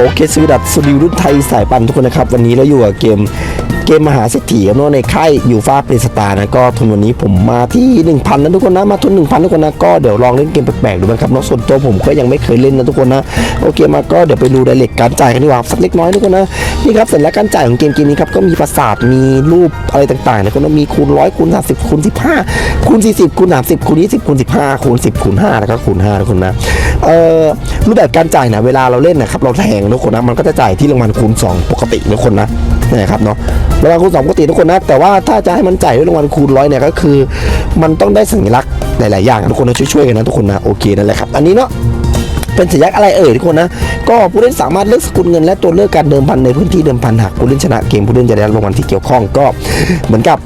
โอเคสวัสดีสวัสดีรุ่นไทยสายปั่นทุกคนนะครับ วันนี้เราอยู่กับเกม เกมมหาเศรษฐีครับเนาะในค่ายยูฟาเปสตาร์นะก็ทุนวันนี้ผมมาที่ 1,000นะทุกคนนะมาทุน 1,000ทุกคนนะก็เดี๋ยวลองเล่นเกมแปลกๆดูนะครับเนาะส่วนตัวผมก็ยังไม่เคยเล่นนะทุกคนนะโอเคมาก็เดี๋ยวไปดูรายละเอียดการจ่ายกันดีกว่าสักเล็กน้อยทุกคนนะนี่ครับสัญลักษณ์การจ่ายของเกมเกมนี้ครับก็มีปราสาทมีรูปอะไรต่างๆนะก็มีคูณร้อยคูณ30คูณ15คูณ40คูณ30คูณ20คูณ15คูณ10คูณ5แล้วก็คูณ5ทุกคนนะเอ่อรูปแบบการจ่ายนะเวลาเราเล่นนะครับเราแทงทุกคนนะมันก็จะจ่ายที่รางวัลคูณ2ปกติทุกคนนะ นะครับเนาะรางวัลคูณ2ปกติทุกคนนะ แต่ว่าถ้าจะให้มันจ่ายด้วยรางวัลคูณร้อยเนี่ยก็คือ มันต้องได้สัญลักษณ์หลาย ๆ อย่างทุกคนนะช่วย ๆ กันนะทุกคนนะโอเคนั่นแหละครับอันนี้เนาะเป็นสัญลักษณ์อะไรเอ่ยทุกคนนะ ก็ผู้เล่นสามารถเลือกสกุลเงิน และตัวเลือกการเดิมพันในพื้นที่เดิมพันหากผู้เล่นชนะเกมผู้เล่นจะได้รางวัลที่เกี่ยวข้องก็เหมือนกับ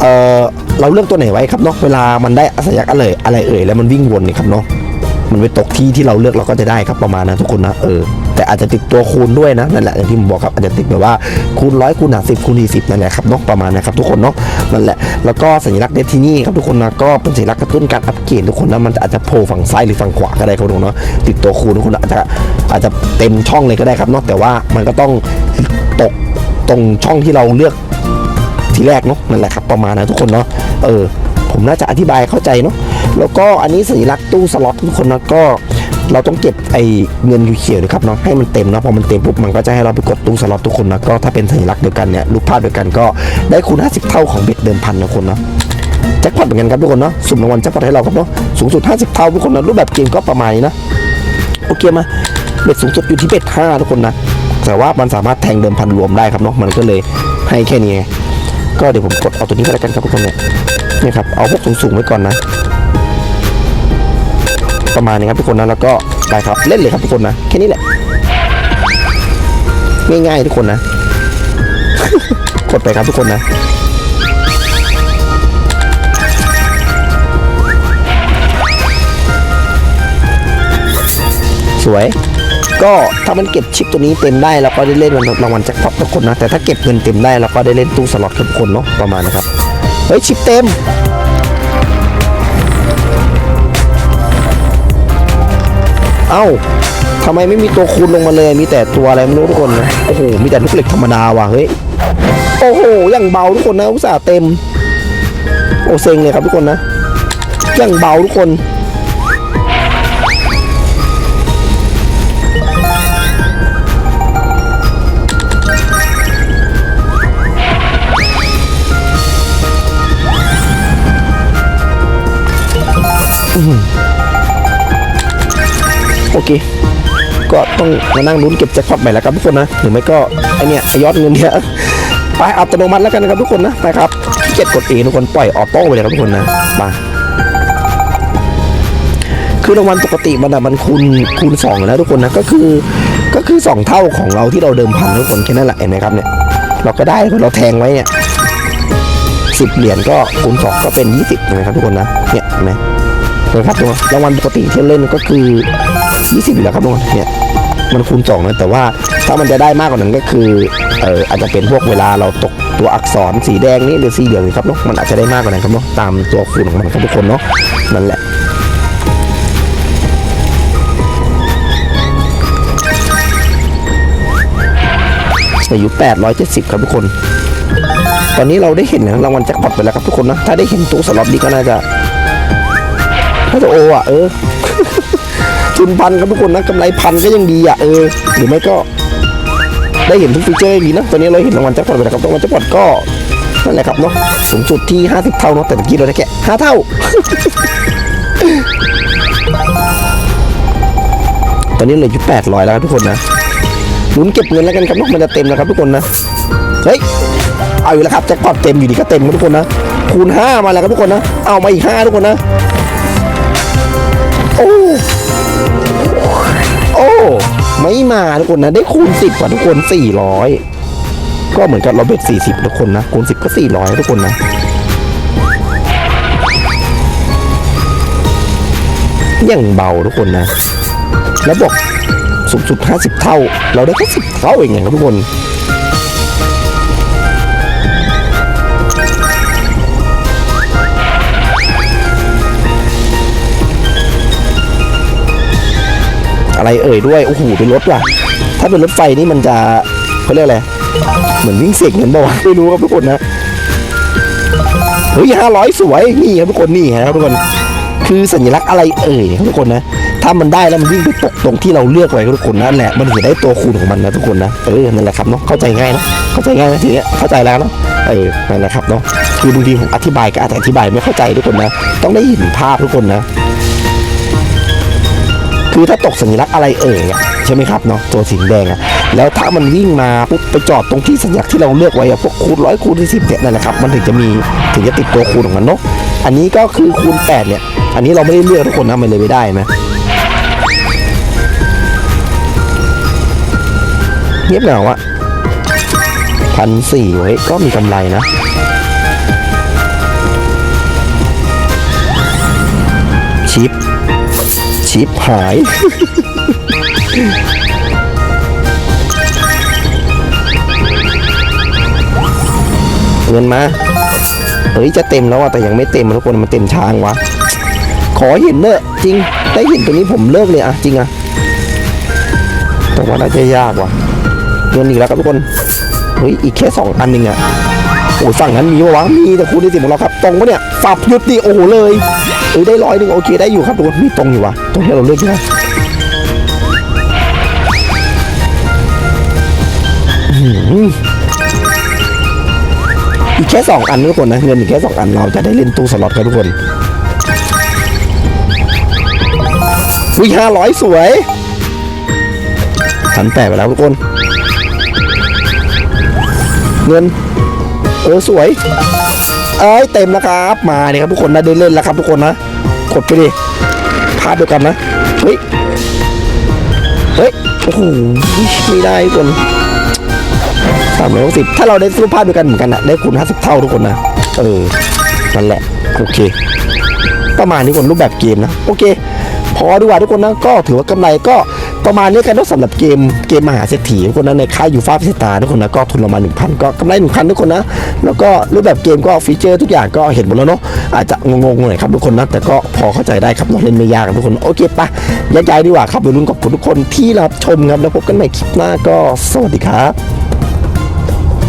เเราเลือกตัวไหนไว้ครับเนาะเวลามันได้สัญลักษณ์อะไรอะไรเอ่ยแล้วมันวิ่งวนเนี่ยครับเนาะ มันไปตกที่ที่เราเลือกเราก็จะได้ครับประมาณนะทุกคนนะเออแต่อาจจะติดตัวคูณด้วยนะนั่นแหละอย่างที่ผมบอกครับอาจจะติดแบบว่าคูณร้อยคูณหาสิบคูณสี่สิบนั่นแหละครับเนาะประมาณนะครับทุกคนเนาะนั่นแหละแล้วก็สัญลักษณ์เดที่นี่ครับทุกคนนะก็เป็นสัญลักษณ์กระตุ้นการอัปเกรดทุกคนนะมันอาจจะโผล่ฝั่งซ้ายหรือฝั่งขวาก็ได้ครับทุกคนเนาะติดตัวคูณทุกคนอาจจะอาจจะเต็มช่องเลยก็ได้ครับเนาะแต่ว่ามันก็ต้องตกตรงช่องที่เราเลือกทีแรกเนาะนั่นแหละครับประมาณนะทุกคนเนาะเออผมน่าจะอธิบายเข้าใจเนาะ แล้วก็อันนี้สัญลักษณ์ตู้สล็อตทุกคนนะก็เราต้องเก็บไอ้เงินเขียวๆนะครับเนาะให้มันเต็มเนาะพอมันเต็มปุ๊บมันก็จะให้เราไปกดตู้สล็อตทุกคนนะก็ถ้าเป็นสัญลักษณ์เดียวกันเนี่ยรูปภาพเดียวกันก็ได้คูณ 50 เท่าของเบ็ดเดิมพันนะคนเนาะแจ็คพอตเหมือนกันครับทุกคนเนาะสุ่มรางวัลแจ็คพอตให้เราครับเนาะสูงสุด 50 เท่าทุกคนนะรูปแบบเกมก็ประมาณนี้นะโอเคมาเบ็ดสูงสุดอยู่ที่เบ็ด5ทุกคนนะแต่ว่ามันสามารถแทงเดิมพันรวมได้ครับเนาะมันก็เลยให้แค่นี้ก็เดี๋ยวผมกดเอาตัวนี้ไปแล้วกันครับทุกคนเนี่ยนี่ครับเอาพวกสูงๆไว้ก่อนนะ ประมาณนี้ครับทุกคนนะแล้วก็ได้ครับเล่นเลยครับทุกคนนะแค่นี้แหละง่ายๆทุกคนนะ กดไปครับทุกคนนะสวยก็ถ้ามันเก็บชิปตัวนี้เต็มได้เราก็ได้เล่นรางวัลแจ็คพอตทุกคนนะแต่ถ้าเก็บเงินเต็มได้เราก็ได้เล่นตู้สล็อตทุกคนเนาะประมาณนะครับเฮ้ยชิปเต็ม อ้าทำไมไม่มีตัวคูณลงมาเลย มีแต่ตัวอะไรไม่รู้ทุกคนนะโอ้โห มีแต่ลูกเหล็กธรรมดาว่ะ เฮ้ย โอ้โห อย่างเบาทุกคนนะ อุตส่าห์เต็ม โอเซ็งเลยครับทุกคนนะ อย่างเบาทุกคน โอเค ก็ต้องมานั่งลุ้นเก็บแจ็คพอตใหม่แล้วครับทุกคนนะหรือไม่ก็ไอเนี้ยไอยอดเงินเนี่ยไปอัตโนมัติแล้วกันนะครับทุกคนนะไปครับเกียจกดเองทุกคนปล่อยออโต้ไปเลยครับทุกคนนะมาคือรางวัลปกติมันอะมันคูณคูณสองแล้วทุกคนนะก็คือก็คือสองเท่าของเราที่เราเดิมพันทุกคนแค่นั้นแหละเห็นไหมครับเนี่ยเราก็ได้เราแทงไว้เนี่ยสิบเหรียญก็คูณสองก็เป็นยี่สิบนะครับทุกคนนะเนี่ยเห็นไหมนะครับตัวรางวัลปกติที่เล่นก็คือ 20อยู่แล้วครับทุกคนเนี่ยมันคูณ2นะแต่ว่าถ้ามันจะได้มากกว่านั้นก็คือเอออาจจะเป็นพวกเวลาเราตกตัวอักษรสีแดงนี่หรือสีเหลืองนี่ครับเนาะมันอาจจะได้มากกว่านั้นครับเนาะตามตัวคูณของมันครับทุกคนเนาะนั่นแหละอายุ870 ครับทุกคน ตอนนี้เราได้เห็นรางวัลแจ็คพอตไปแล้วครับทุกคนนะ ถ้าได้เห็นตู้สล็อตดีก็น่าจะถ้าจะโออะ เออ ทุนพันครับทุกคนนะกำไรพันก็ยังดีอะเออหรือไม่ก็ได้เห็นทุกฟีเจอร์ดีนะตอนนี้เราเห็นรางวัลแจ็คพอตไปแล้วครับรางวัลแจ็คพอตก็นั่นแหละครับเนาะสูงสุดที่ 50 เท่าเนาะแต่เมื่อกี้เราได้แค่5เท่า ตอนนี้เหลืออยู่800แล้วครับทุกคนนะลุ้นเก็บเงินแล้วกันครับเนาะมันจะเต็มแล้วครับทุกคนนะเฮ้ยเอาอยู่แล้วครับแจ็คพอตเต็มอยู่ดีก็เต็มครับทุกคนนะคูณ5มาแล้วครับทุกคนนะเอามาอีก5ทุกคนนะ มาทุกคนนะ ได้คูณสิบกว่าทุกคนสี่ร้อยก็เหมือนกับเราเบ็ดสี่สิบทุกคนนะ คูณสิบก็สี่ร้อยทุกคนนะยังเบาทุกคนนะ แล้วบอกสูงสุดห้าสิบเท่า เราได้แค่10 เท่าเองครับทุกคน อะไรเอ่ยด้วย โอ้โห เป็นรถว่ะ ถ้าเป็นรถไฟนี่มันจะเขาเรียกอะไร เหมือนวิ่งเสกเงินบ่าวไม่รู้ครับทุกคนนะ เฮ้ยห้าร้อยสวย นี่ครับทุกคน นี่ครับทุกคน คือสัญลักษณ์อะไรเอ่ยครับทุกคนนะ ถ้ามันได้แล้วมันวิ่งไปตกตรงที่เราเลือกไว้ทุกคนนั่นแหละ มันถึงได้ตัวคูณของมันนะทุกคนนะ เออ นั่นแหละครับเนาะ เข้าใจง่ายนะเข้าใจง่ายนะทีเนี้ย เข้าใจแล้วเนาะ เออ นั่นแหละครับเนาะ คือบางทีผมอธิบายก็อาจจะอธิบายไม่เข้าใจทุกคนนะ ต้องได้เห็นภาพทุกคนนะ คือถ้าตกสัญลักษณ์อะไรเอ่ยใช่ไหมครับเนาะตัวสีแดงอะแล้วถ้ามันวิ่งมาปุ๊บไปจอดตรงที่สัญลักษณ์ที่เราเลือกไว้อะพวกคูณร้อยคูณที่สิบเนี่ยนั่นแหละครับมันถึงจะมีถึงจะติดตัวคูณของมันเนาะอันนี้ก็คือคูณแปดเนี่ยอันนี้เราไม่ได้เลือกทุกคนนะมันเลยไม่ได้นะเงียบเหงาอะพันสี่ไว้ก็มีกำไรนะชิป ชิปหาย เงินมาเฮ้ยจะเต็มแล้วอะแต่ยังไม่เต็มทุกคนมันเต็มช้างวะ ขอเห็นเนอะจริง ได้เห็นตัวนี้ผมเลิกเลยอะจริงอะแต่ว่าน่าจะยากว่ะเงินอีกแล้วครับทุกคนเฮ้ยอีกแค่สองอันเองอะโอ้ยฝั่งนั้นมีปะวะมีแต่คูณที่สิบของเราครับ ตรงปะเนี่ยฝับหยุดดิโอ้โหเลย เอ้ยได้ร้อยหนึ่งโอเคได้อยู่ครับทุกคนมีตรงอยู่วะตรงที่เราเลือกอยู่นะอื้อหืออีกแค่สองอันทุกคนนะเงินอีกแค่สองอันเราจะได้เล่นตู้สล็อตครับทุกคนวิ่ห้าร้อยสวยพันแปดไปแล้วทุกคน เงิน เออ สวย เอ้ยเต็มแล้วครับ มาเนี่ยครับทุกคนนะได้เล่นแล้วครับทุกคนนะ กดไปดิพาดเดียวกันนะ เฮ้ย เฮ้ย โอ้โห ไม่ได้ทุกคนสามร้อยหกสิบถ้าเราได้รูปภาพเดียวกันเหมือนกันอะได้คูณห้าสิบเท่าทุกคนนะ เออ นั่นแหละ โอเค ประมาณนี้คนรูปแบบเกมนะ โอเค พอดีกว่าทุกคนนะ ก็ถือว่ากำไรก็ ประมาณนี้กันทุกสำหรับเกมเกมมหาเศรษฐีทุกคนนะในค่ายยูฟ่าพิสตาทุกคนนะก็ทุนประมาณ1,000 ก็กำไร1,000ทุกคนนะ แล้วก็รูปแบบเกมก็ฟีเจอร์ทุกอย่างก็เห็นหมดแล้วเนาะอาจจะงงๆหน่อยครับทุกคนนะแต่ก็พอเข้าใจได้ครับเราเล่นไม่ยากทุกคนโอเคปะย้ายๆดีกว่าครับไปรุ่นกับทุกคนที่รับชมครับแล้วพบกันใหม่คลิปหน้าก็สวัสดีครับ